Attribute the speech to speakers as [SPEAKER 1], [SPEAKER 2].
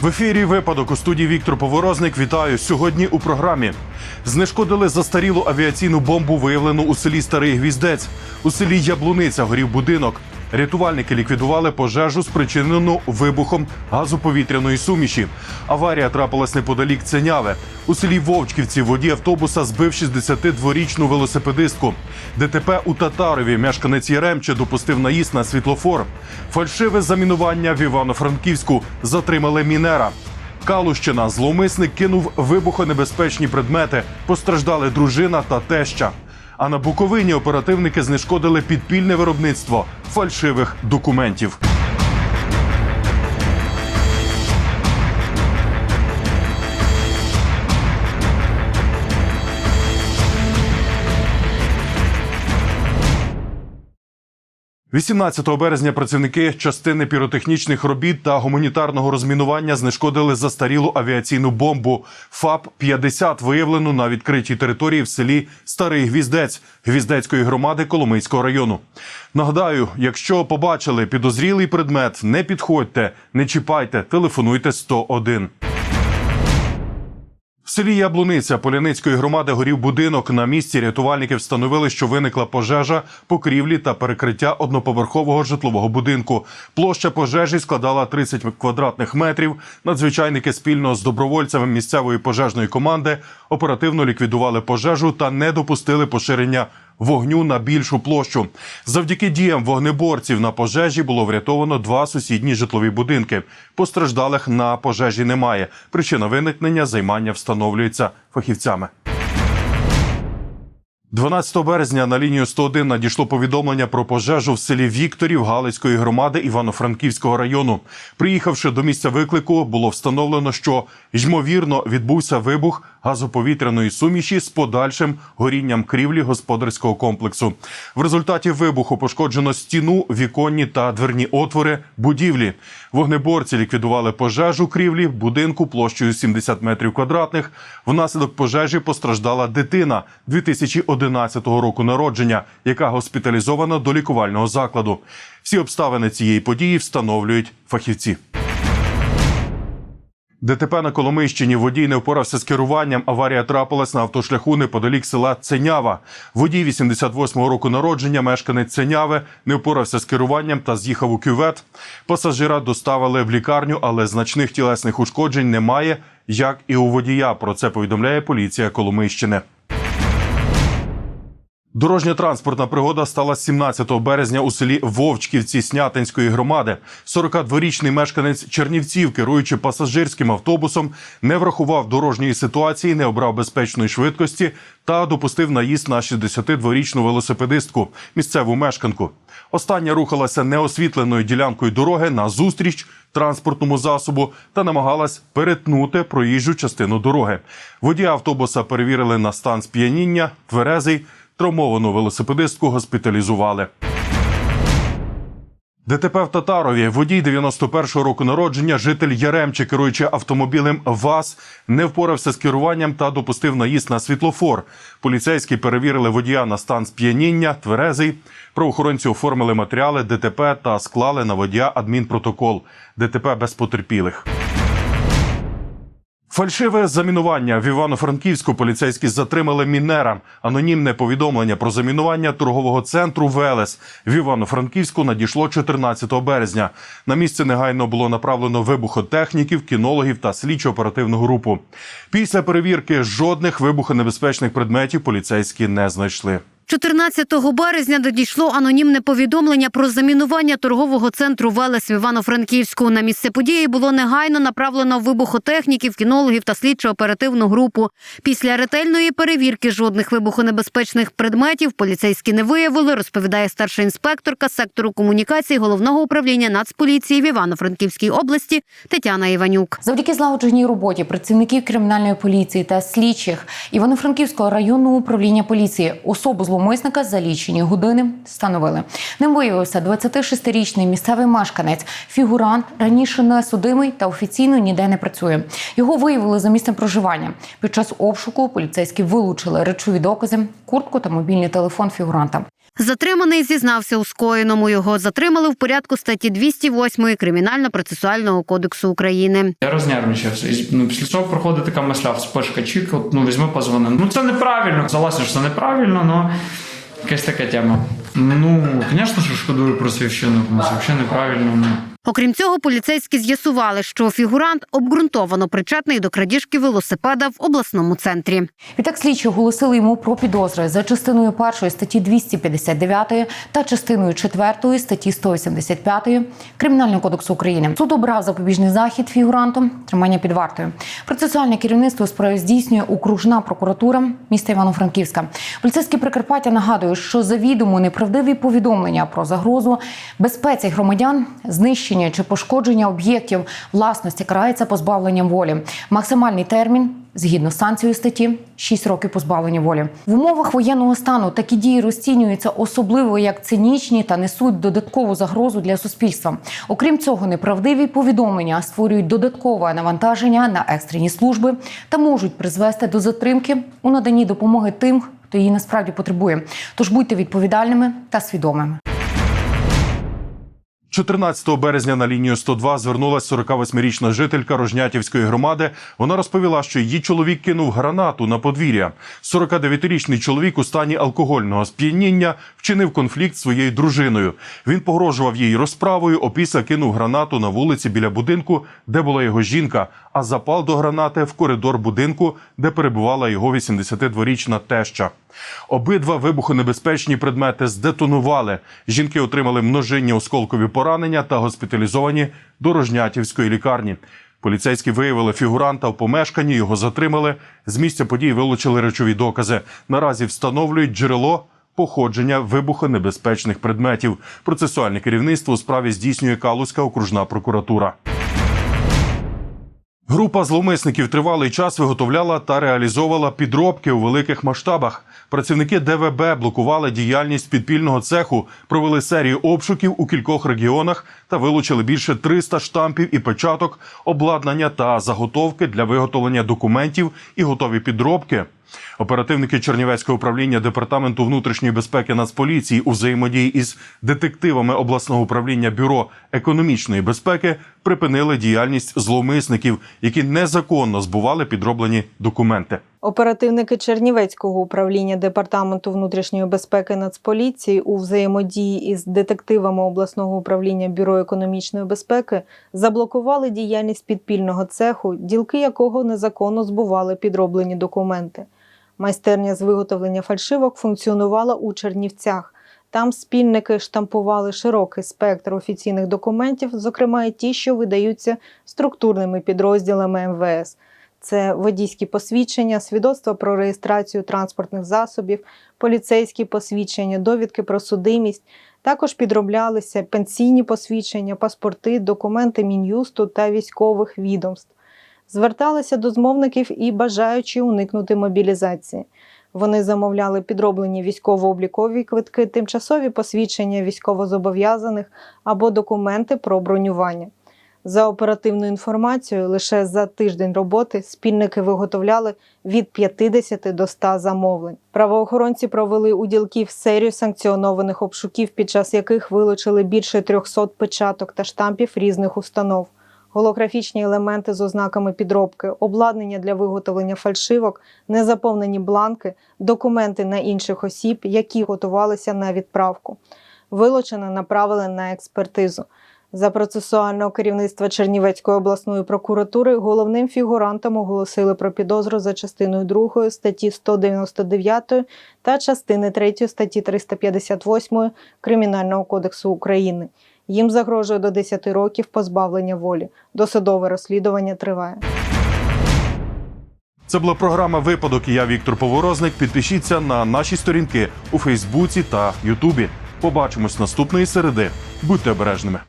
[SPEAKER 1] В ефірі випадок у студії Віктор Поворозник. Вітаю сьогодні у програмі. Знешкодили застарілу авіаційну бомбу, виявлену у селі Старий Гвіздець. У селі Яблуниця горів будинок. Рятувальники ліквідували пожежу, спричинену вибухом газоповітряної суміші. Аварія трапилась неподалік Ценяве. У селі Вовчківці водій автобуса збив 62-річну велосипедистку. ДТП у Татарові мешканець Яремче допустив наїзд на світлофор. Фальшиве замінування в Івано-Франківську затримали мінера. Калущина зловмисник кинув вибухонебезпечні предмети. Постраждали дружина та теща. А на Буковині оперативники знешкодили підпільне виробництво фальшивих документів. – 18 березня працівники частини піротехнічних робіт та гуманітарного розмінування знешкодили застарілу авіаційну бомбу ФАП-50, виявлену на відкритій території в селі Старий Гвіздець Гвіздецької громади Коломийського району. Нагадаю, якщо побачили підозрілий предмет, не підходьте, не чіпайте, телефонуйте 101. В селі Яблуниця Поляницької громади горів будинок. На місці рятувальники встановили, що виникла пожежа, покрівлі та перекриття одноповерхового житлового будинку. Площа пожежі складала 30 квадратних метрів. Надзвичайники спільно з добровольцями місцевої пожежної команди оперативно ліквідували пожежу та не допустили поширення вогню на більшу площу. Завдяки діям вогнеборців на пожежі було врятовано два сусідні житлові будинки. Постраждалих на пожежі немає. Причина виникнення займання встановлюється фахівцями. 12 березня на лінію 101 надійшло повідомлення про пожежу в селі Вікторів Галицької громади Івано-Франківського району. Приїхавши до місця виклику, було встановлено, що ймовірно відбувся вибух газоповітряної суміші з подальшим горінням крівлі господарського комплексу. В результаті вибуху пошкоджено стіну, віконні та дверні отвори будівлі. Вогнеборці ліквідували пожежу крівлі будинку площею 70 метрів квадратних. Внаслідок пожежі постраждала дитина 2011 року народження, яка госпіталізована до лікувального закладу. Всі обставини цієї події встановлюють фахівці. ДТП на Коломийщині водій не впорався з керуванням. Аварія трапилась на автошляху неподалік села Ценява. Водій 88-го року народження, мешканець Ценяви, не впорався з керуванням та з'їхав у кювет. Пасажира доставили в лікарню, але значних тілесних ушкоджень немає, як і у водія. Про це повідомляє поліція Коломийщини. Дорожньо-транспортна пригода стала 17 березня у селі Вовчківці Снятинської громади. 42-річний мешканець Чернівців, керуючи пасажирським автобусом, не врахував дорожньої ситуації, не обрав безпечної швидкості та допустив наїзд на 62-річну велосипедистку, місцеву мешканку. Остання рухалася неосвітленою ділянкою дороги на зустріч транспортному засобу та намагалась перетнути проїжджу частину дороги. Водія автобуса перевірили на стан сп'яніння, тверезий. Травмовану велосипедистку госпіталізували. ДТП в Татарові. Водій 91-го року народження, житель Яремче, керуючи автомобілем ВАЗ, не впорався з керуванням та допустив наїзд на світлофор. Поліцейські перевірили водія на стан сп'яніння, тверезий. Правоохоронці оформили матеріали ДТП та склали на водія адмінпротокол. ДТП без потерпілих. Фальшиве замінування в Івано-Франківську поліцейські затримали мінера. Анонімне повідомлення про замінування торгового центру Велес в Івано-Франківську надійшло 14 березня. На місце негайно було направлено вибухотехніків, кінологів та слідчо-оперативну групу. Після перевірки жодних вибухонебезпечних предметів поліцейські не знайшли.
[SPEAKER 2] 14 березня надійшло анонімне повідомлення про замінування торгового центру Велес в Івано-Франківську. На місце події було негайно направлено вибухотехніків, кінологів та слідчо-оперативну групу. Після ретельної перевірки жодних вибухонебезпечних предметів поліцейські не виявили, розповідає старша інспекторка сектору комунікації головного управління Нацполіції в Івано-Франківській області Тетяна Іванюк.
[SPEAKER 3] Завдяки злагодженій роботі працівників кримінальної поліції та слідчих Івано-Франківського районного управління поліції особу зловмисника за лічені години встановили. Ним виявився 26-річний місцевий мешканець. Фігурант раніше не судимий та офіційно ніде не працює. Його виявили за місцем проживання. Під час обшуку поліцейські вилучили речові докази, куртку та мобільний телефон фігуранта.
[SPEAKER 2] Затриманий зізнався у скоєному. Його затримали в порядку статті 208 Кримінально-процесуального кодексу України.
[SPEAKER 4] Я рознервничався. Ну, після цього проходить така мисля, вспишка от, ну візьми позвони. Ну це неправильно. Заласне, що це неправильно, але якась така тема. Ну, звісно, що шкодую про свій ну, це взагалі неправильно. Ну.
[SPEAKER 2] Окрім цього, поліцейські з'ясували, що фігурант обґрунтовано причетний до крадіжки велосипеда в обласному центрі.
[SPEAKER 3] Відтак слідчі оголосили йому про підозри за частиною першої статті 259 та частиною четвертої статті 185 Кримінального кодексу України. Суд обрав запобіжний захід фігуранту тримання під вартою. Процесуальне керівництво справи здійснює окружна прокуратура міста Івано-Франківська. Поліцейські Прикарпаття нагадують, що завідомо неправдиві повідомлення про загрозу безпеці громадян, знищення чи пошкодження об'єктів власності карається позбавленням волі. Максимальний термін згідно з санкцією статті 6 років позбавлення волі. В умовах воєнного стану такі дії розцінюються особливо як цинічні та несуть додаткову загрозу для суспільства. Окрім цього, неправдиві повідомлення створюють додаткове навантаження на екстрені служби та можуть призвести до затримки у наданні допомоги тим, хто її насправді потребує. Тож будьте відповідальними та свідомими.
[SPEAKER 1] 14 березня на лінію 102 звернулася 48-річна жителька Рожнятівської громади. Вона розповіла, що її чоловік кинув гранату на подвір'я. 49-річний чоловік у стані алкогольного сп'яніння вчинив конфлікт своєю дружиною. Він погрожував їй розправою. Опісля кинув гранату на вулиці біля будинку, де була його жінка. А запал до гранати в коридор будинку, де перебувала його 82-річна теща. Обидва вибухонебезпечні предмети здетонували. Жінки отримали множинні осколкові поранення та госпіталізовані до Рожнятівської лікарні. Поліцейські виявили фігуранта в помешканні, його затримали. З місця події вилучили речові докази. Наразі встановлюють джерело походження вибухонебезпечних предметів. Процесуальне керівництво у справі здійснює Калузька окружна прокуратура. Група зловмисників тривалий час виготовляла та реалізовувала підробки у великих масштабах. Працівники ДВБ блокували діяльність підпільного цеху, провели серію обшуків у кількох регіонах та вилучили більше 300 штампів і печаток, обладнання та заготовки для виготовлення документів і готові підробки. Оперативники Чернівецького управління департаменту внутрішньої безпеки Нацполіції у взаємодії із детективами обласного управління бюро економічної безпеки припинили діяльність зловмисників, які незаконно збували підроблені документи.
[SPEAKER 5] Оперативники Чернівецького управління департаменту внутрішньої безпеки Нацполіції у взаємодії із детективами обласного управління бюро економічної безпеки заблокували діяльність підпільного цеху, ділки якого незаконно збували підроблені документи. Майстерня з виготовлення фальшивок функціонувала у Чернівцях. Там спільники штампували широкий спектр офіційних документів, зокрема і ті, що видаються структурними підрозділами МВС. Це водійські посвідчення, свідоцтва про реєстрацію транспортних засобів, поліцейські посвідчення, довідки про судимість. Також підроблялися пенсійні посвідчення, паспорти, документи мін'юсту та військових відомств. Зверталися до змовників і бажаючи уникнути мобілізації. Вони замовляли підроблені військово-облікові квитки, тимчасові посвідчення військовозобов'язаних або документи про бронювання. За оперативною інформацією, лише за тиждень роботи спільники виготовляли від 50 до 100 замовлень. Правоохоронці провели у ділків серію санкціонованих обшуків, під час яких вилучили більше 300 печаток та штампів різних установ. Голографічні елементи з ознаками підробки, обладнання для виготовлення фальшивок, незаповнені бланки, документи на інших осіб, які готувалися на відправку. Вилучене направили на експертизу. За процесуального керівництва Чернівецької обласної прокуратури головним фігурантом оголосили про підозру за частиною 2 статті 199 та частини 3 статті 358 Кримінального кодексу України. Їм загрожує до 10 років позбавлення волі. Досудове розслідування триває.
[SPEAKER 1] Це була програма Випадок. Я Віктор Поворозник. Підпишіться на наші сторінки у Фейсбуці та Ютубі. Побачимось наступної середи. Будьте обережними.